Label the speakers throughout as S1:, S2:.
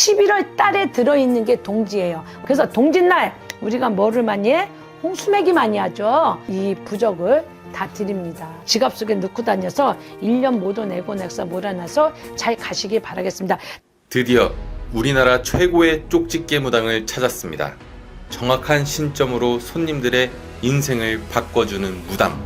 S1: 11월 달에 들어있는 게 동지예요. 그래서 동짓날 우리가 뭐를 많이 해? 홍수매기 많이 하죠. 이 부적을 다 드립니다. 지갑 속에 넣고 다녀서 1년 모두 내고 내서 몰아놔서 잘 가시기 바라겠습니다.
S2: 드디어 우리나라 최고의 쪽집게 무당을 찾았습니다. 정확한 신점으로 손님들의 인생을 바꿔주는 무당.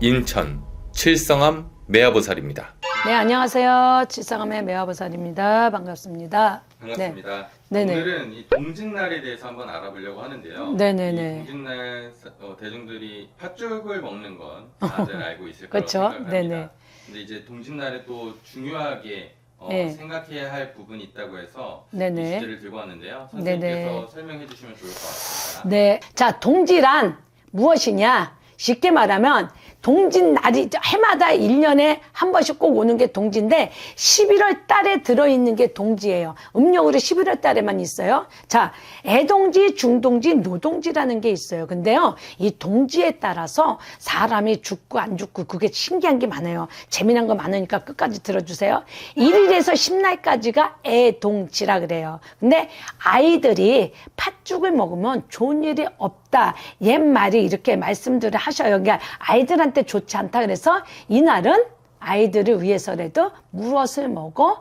S2: 인천 칠성암 매화보살입니다.
S1: 네, 안녕하세요. 칠상암의 매화보살입니다. 반갑습니다.
S2: 반갑습니다.
S1: 네네.
S2: 오늘은 이 동짓날에 대해서 한번 알아보려고 하는데요.
S1: 네네네.
S2: 이 동짓날 사- 어, 대중들이 팥죽을 먹는 건 다들 알고 있을 거라고
S1: 그쵸?
S2: 생각합니다.
S1: 네네.
S2: 근데 이제 동짓날에 또 중요하게 어,
S1: 네.
S2: 생각해야 할 부분이 있다고 해서
S1: 네네.
S2: 이 주제를 들고 왔는데요. 선생님께서
S1: 네네.
S2: 설명해 주시면 좋을 것 같습니다.
S1: 네. 자, 동지란 무엇이냐? 쉽게 말하면 동짓날이 해마다 1년에 한 번씩 꼭 오는 게 동지인데 11월 달에 들어있는 게 동지예요. 음력으로 11월 달에만 있어요. 자, 애동지, 중동지, 노동지라는 게 있어요. 근데요, 이 동지에 따라서 사람이 죽고 안 죽고 그게 신기한 게 많아요. 재미난 거 많으니까 끝까지 들어주세요. 1일에서 10날까지가 애동지라 그래요. 근데 아이들이 팥죽을 먹으면 좋은 일이 없다. 옛말이 이렇게 말씀들을 하셔요. 그러니까 아이들한테 좋지 않다. 그래서 이날은 아이들을 위해서라도 무엇을 먹어?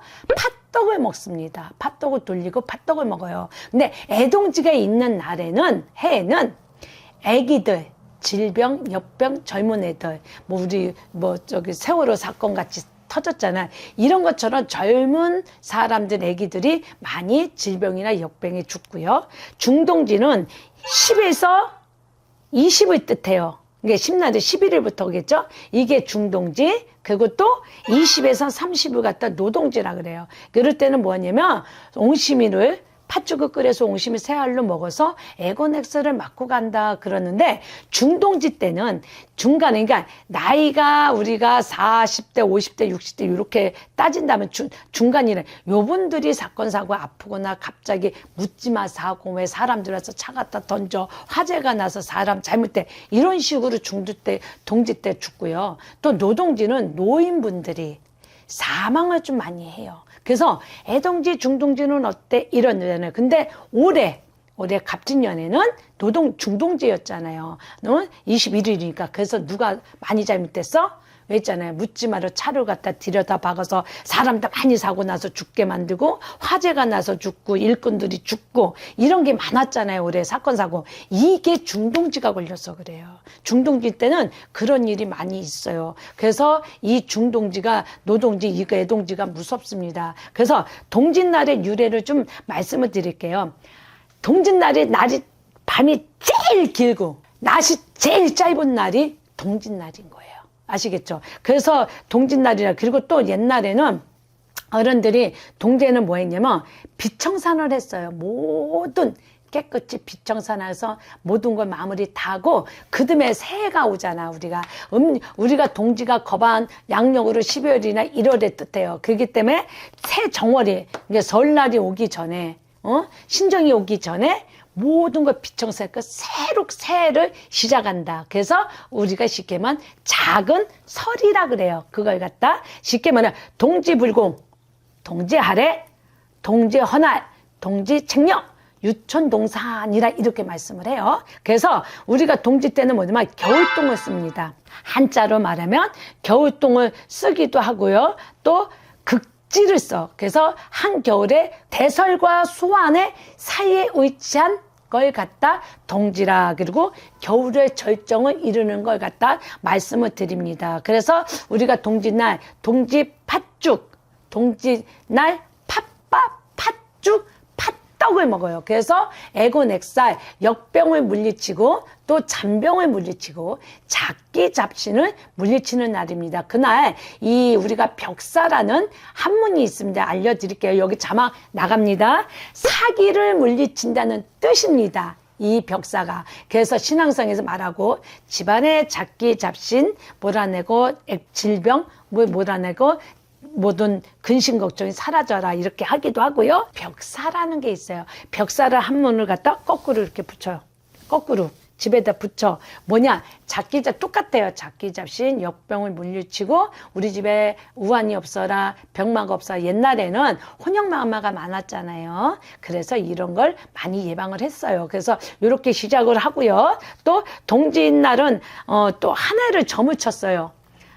S1: 팥떡을 먹습니다. 팥떡을 돌리고 팥떡을 먹어요. 근데 애동지가 있는 날에는, 해에는 애기들, 질병, 역병, 젊은 애들, 뭐 우리 뭐 저기 세월호 사건 같이 터졌잖아. 이런 것처럼 젊은 사람들, 애기들이 많이 질병이나 역병에 죽고요. 중동지는 10에서 20을 뜻해요. 이게 10날에 11일부터겠죠? 이게 중동지, 그리고 또 20에서 30을 갖다 노동지라 그래요. 그럴 때는 뭐냐면, 옹심이를 팥죽을 끓여서 옹심이 세 알로 먹어서 에고넥스를 맞고 간다 그러는데 중동지 때는 중간에 그러니까 나이가 우리가 40대, 50대, 60대 이렇게 따진다면 중, 중간이래. 요분들이 사건 사고 아프거나 갑자기 묻지마 사고 왜 사람들 와서 차 갖다 던져 화재가 나서 사람 잘못돼 이런 식으로 중도 때 동지 때 죽고요. 또 노동지는 노인분들이 사망을 좀 많이 해요. 그래서 애동지, 중동지는 어때? 이런 데는. 근데 올해, 올해 갑진년에는 노동, 중동지였잖아요. 어? 21일이니까. 그래서 누가 많이 잘못됐어? 왜 있잖아요. 묻지 마로 차를 갖다 들여다 박아서 사람들 많이 사고 나서 죽게 만들고 화재가 나서 죽고 일꾼들이 죽고 이런 게 많았잖아요. 올해 사건 사고. 이게 중동지가 걸려서 그래요. 중동지 때는 그런 일이 많이 있어요. 그래서 이 중동지가 노동지, 이거 애동지가 무섭습니다. 그래서 동짓날의 유래를 좀 말씀을 드릴게요. 동짓날이 날이 밤이 제일 길고 낮이 제일 짧은 날이 동짓날인 거예요. 아시겠죠? 그래서 동짓날이라 그리고 또 옛날에는 어른들이 동대는 뭐 했냐면 비청산을 했어요. 모든 깨끗이 비청산해서 모든 걸 마무리 다 하고 그다음에 새해가 오잖아 우리가 음 우리가 동지가 거반 양력으로 12월이나 1월에 뜻해요. 그렇기 때문에 새 정월이 이게 설날이 오기 전에 어 신정이 오기 전에 모든 걸 비청소했고 새로 새해를 시작한다. 그래서 우리가 쉽게 말하면 작은 설이라 그래요. 그걸 갖다 쉽게 말하면 동지불공, 동지하래, 동지헌할, 동지책령, 유천동산이라 이렇게 말씀을 해요. 그래서 우리가 동지 때는 뭐냐면 겨울동을 씁니다. 한자로 말하면 겨울동을 쓰기도 하고요. 또 극지를 써. 그래서 한겨울에 대설과 수완의 사이에 위치한 걸 갖다 동지라 그리고 겨울의 절정을 이루는 걸 갖다 말씀을 드립니다. 그래서 우리가 동지날 동지 팥죽, 동지날 팥밥, 팥죽, 팥 떡을 먹어요. 그래서 에고넥살, 역병을 물리치고 또 잔병을 물리치고 작기 잡신을 물리치는 날입니다. 그날 이 우리가 벽사라는 한문이 있습니다. 알려드릴게요. 여기 자막 나갑니다. 사기를 물리친다는 뜻입니다. 이 벽사가 그래서 신앙성에서 말하고 집안의 작기 잡신 몰아내고 액- 질병 뭐 몰아내고 모든 근심 걱정이 사라져라 이렇게 하기도 하고요. 벽사라는 게 있어요. 벽사를 한문을 갖다 거꾸로 이렇게 붙여요. 거꾸로 집에다 붙여. 뭐냐? 작기잡 똑같아요. 작기잡신 역병을 물리치고 우리 집에 우환이 없어라 병마가 없어라 옛날에는 혼역마마가 많았잖아요. 그래서 이런 걸 많이 예방을 했어요. 그래서 이렇게 시작을 하고요. 또 동지인 날은 어, 또 한 해를 점을 쳤어요.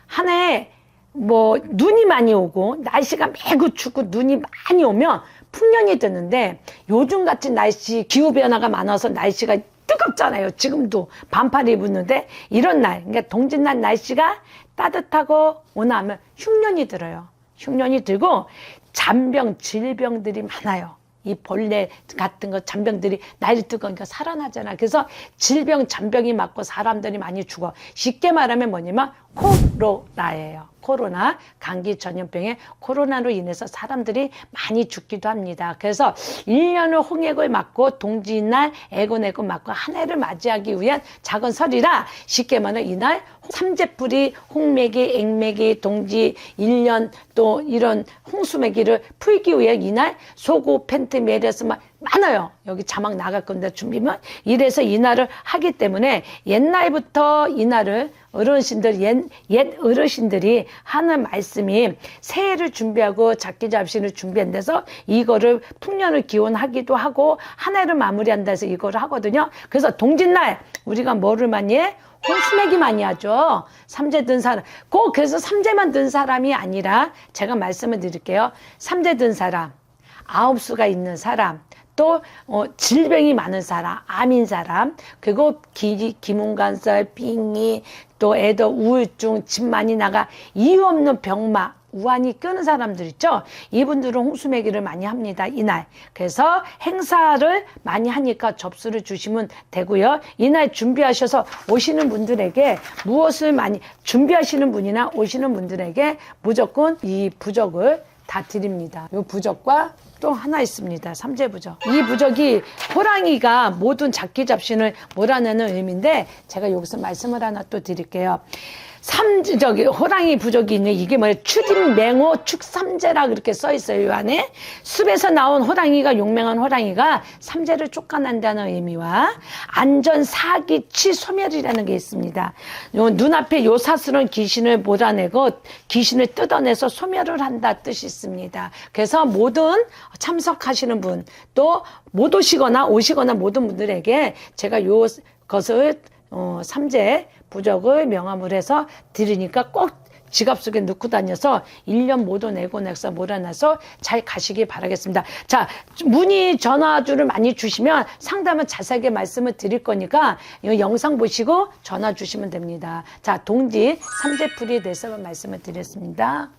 S1: 한 해 뭐 눈이 많이 오고 날씨가 매우 춥고 눈이 많이 오면 풍년이 드는데 요즘 같이 날씨 기후 변화가 많아서 날씨가 뜨겁잖아요. 지금도 반팔 입었는데 이런 날, 그러니까 동짓날 날씨가 따뜻하고 오나 하면 흉년이 들어요. 흉년이 들고 잔병, 질병들이 많아요. 이 벌레 같은 거 잔병들이 날이 뜨거우니까 살아나잖아. 그래서 질병, 잔병이 맞고 사람들이 많이 죽어. 쉽게 말하면 뭐냐면 코로나예요. 코로나, 감기 전염병에 코로나로 인해서 사람들이 많이 죽기도 합니다. 그래서 1년을 홍액을 맞고 동지날 애고내고 맞고 한 해를 맞이하기 위한 작은 설이라 쉽게 말하면 이날 삼재뿌리, 홍매기, 앵매기, 동지 1년 또 이런 홍수매기를 풀기 위해 이날 소고, 팬트, 메레스 막 많아요. 여기 자막 나갈 건데 준비면 이래서 이날을 하기 때문에 옛날부터 이날을 어르신들 옛, 옛 어르신들이 하는 말씀이 새해를 준비하고 작기 잡신을 준비한 데서 이거를 풍년을 기원하기도 하고 한 해를 마무리한다 해서 이거를 하거든요. 그래서 동짓날 우리가 뭐를 많이 해? 홍수매기 많이 하죠. 삼재 든 사람. 꼭 그래서 삼재만 든 사람이 아니라 제가 말씀을 드릴게요. 삼재 든 사람, 아홉 수가 있는 사람, 또 어, 질병이 많은 사람, 암인 사람, 그리고 기, 기문간살, 빙이, 또 애도 우울증, 집 많이 나가 이유 없는 병마, 우환이 끄는 사람들 있죠? 이분들은 홍수매기를 많이 합니다, 이날. 그래서 행사를 많이 하니까 접수를 주시면 되고요. 이날 준비하셔서 오시는 분들에게 무엇을 많이, 준비하시는 분이나 오시는 분들에게 무조건 이 부적을 다 드립니다. 이 부적과 또 하나 있습니다. 삼재 부적. 이 부적이 호랑이가 모든 잡기 잡신을 몰아내는 의미인데 제가 여기서 말씀을 하나 또 드릴게요. 삼 저기 호랑이 부적이 있네. 이게 뭐예요? 추림 맹호 축삼재라 그렇게 써 있어요. 이 안에 숲에서 나온 호랑이가 용맹한 호랑이가 삼재를 쫓아낸다는 의미와 안전 사기 치 소멸이라는 게 있습니다. 요 눈앞에 요 사슬은 귀신을 몰아내고 귀신을 뜯어내서 소멸을 한다 뜻이 있습니다. 그래서 모든 참석하시는 분 또 못 오시거나 오시거나 모든 분들에게 제가 요 것을 어, 삼재 부적을 명함을 해서 드리니까 꼭 지갑 속에 넣고 다녀서 1년 모두 내고 내서 몰아내서 잘 가시기 바라겠습니다. 자, 문의 전화주를 많이 주시면 상담은 자세하게 말씀을 드릴 거니까 이 영상 보시고 전화 주시면 됩니다. 자, 동지 삼재풀이에 대해서 말씀을 드렸습니다.